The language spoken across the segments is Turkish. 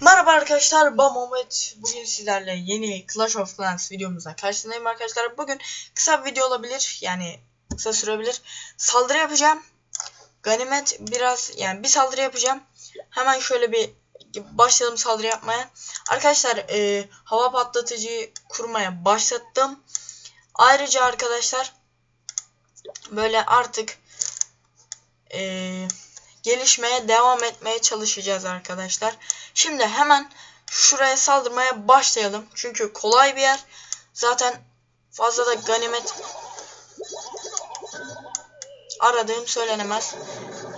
Merhaba arkadaşlar ben Muhammed. Bugün sizlerle yeni Clash of Clans videomuzda karşınızdayım arkadaşlar. Bugün kısa bir video olabilir yani kısa sürebilir. Saldırı yapacağım. Ganimet biraz yani bir saldırı yapacağım. Hemen şöyle bir başladım saldırı yapmaya. Arkadaşlar e, hava patlatıcı kurmaya başlattım. Ayrıca arkadaşlar böyle artık eee gelişmeye devam etmeye çalışacağız arkadaşlar. Şimdi hemen şuraya saldırmaya başlayalım. Çünkü kolay bir yer. Zaten fazla da ganimet aradığım söylenemez.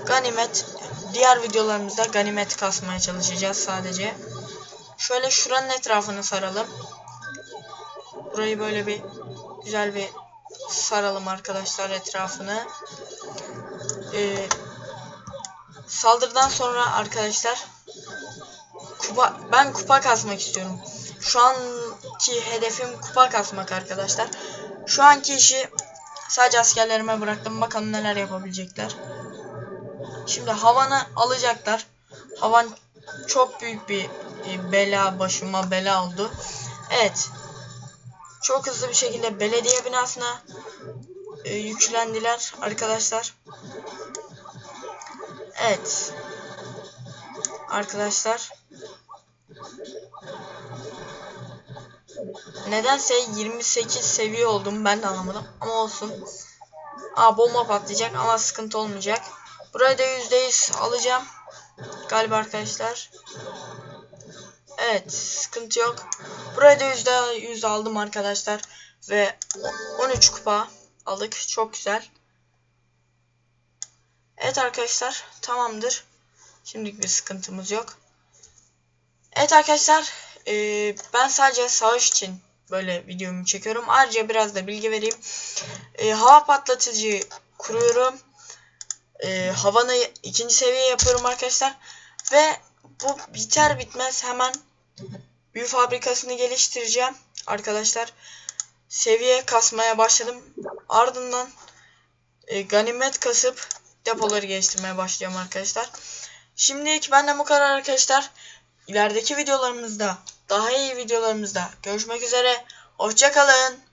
Ganimet diğer videolarımızda ganimet kasmaya çalışacağız sadece. Şöyle şuranın etrafını saralım. Burayı böyle bir güzel bir saralım arkadaşlar etrafını. Ee, Saldırıdan sonra arkadaşlar kupa ben kupa kasmak istiyorum. Şu anki hedefim kupa kasmak arkadaşlar. Şu anki işi sadece askerlerime bıraktım. Bakalım neler yapabilecekler. Şimdi havanı alacaklar. Havan çok büyük bir bela başıma bela oldu. Evet. Çok hızlı bir şekilde belediye binasına e, yüklendiler arkadaşlar. Evet. Arkadaşlar. Nedense 28 seviye oldum. Ben de anlamadım. Ama olsun. Aa bomba patlayacak ama sıkıntı olmayacak. Burayı da %100 alacağım. Galiba arkadaşlar. Evet. Sıkıntı yok. Burayı da %100 aldım arkadaşlar. Ve 13 kupa aldık. Çok güzel. Evet arkadaşlar tamamdır. Şimdilik bir sıkıntımız yok. Evet arkadaşlar e, ben sadece savaş için böyle videomu çekiyorum. Ayrıca biraz da bilgi vereyim. E, hava patlatıcı kuruyorum. E, havanı ikinci seviye yapıyorum arkadaşlar. Ve bu biter bitmez hemen büyü fabrikasını geliştireceğim. Arkadaşlar seviye kasmaya başladım. Ardından e, ganimet kasıp depoları geliştirmeye başlayacağım arkadaşlar. Şimdilik benden bu kadar arkadaşlar. İlerideki videolarımızda, daha iyi videolarımızda görüşmek üzere. Hoşçakalın.